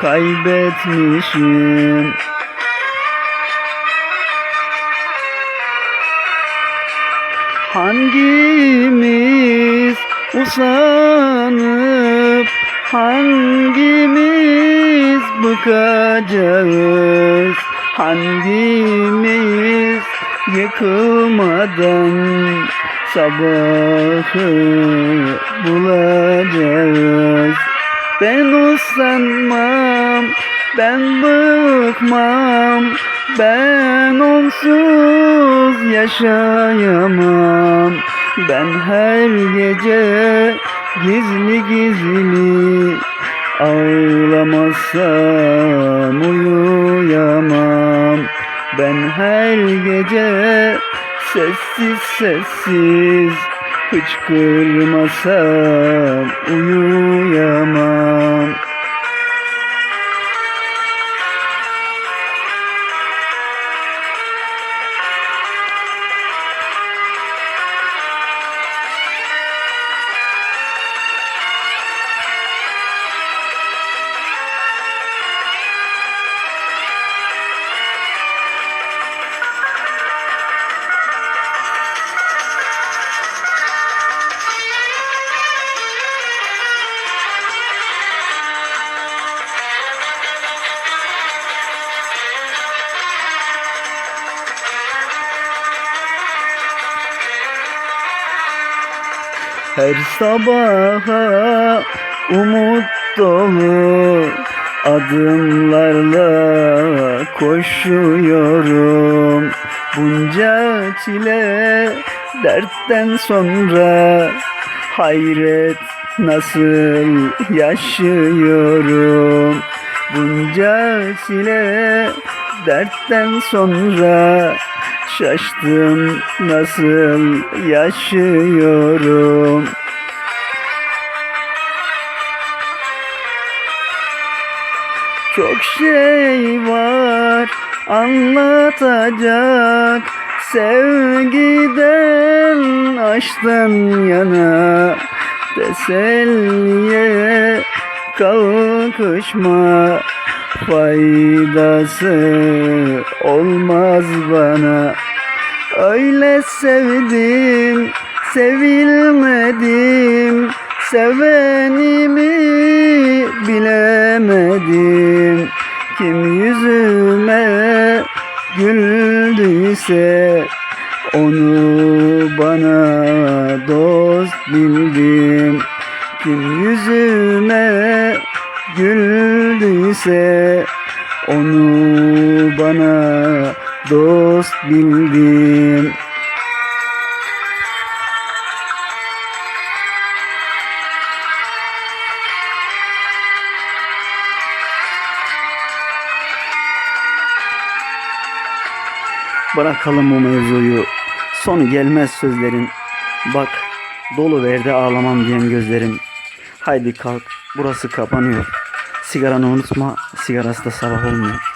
kaybetmişim. Hangimiz usanıp Hangimiz bıkacağız? Hangimiz yıkılmadan Sabahı bulacağız? Ben usanmam, ben bıkmam Ben onsuz yaşayamam. Ben her gece gizli gizli Ağlamazsam uyuyamam. Ben her gece sessiz sessiz Hıçkırmasam uyuyamam Her sabaha umut dolu adımlarla koşuyorum. Bunca çile dertten sonra hayret nasıl yaşıyorum? Bunca çile dertten sonra Şaştım nasıl yaşıyorum Çok şey var anlatacak. Sevgiden aşktan yana Teselliye kalkışma. Faydası olmaz bana. Öyle sevdim, sevilmedim Sevenimi bilemedim. Kim yüzüme güldüyse Onu bana dost bildim. Kim yüzüme güldüyse Onu bana dost bildim Bırakalım bu mevzuyu. Sonu gelmez sözlerin. Bak dolu verdi ağlamam diyen gözlerim Haydi kalk burası kapanıyor. Sigaranı unutma sigarası da sabah olmuyor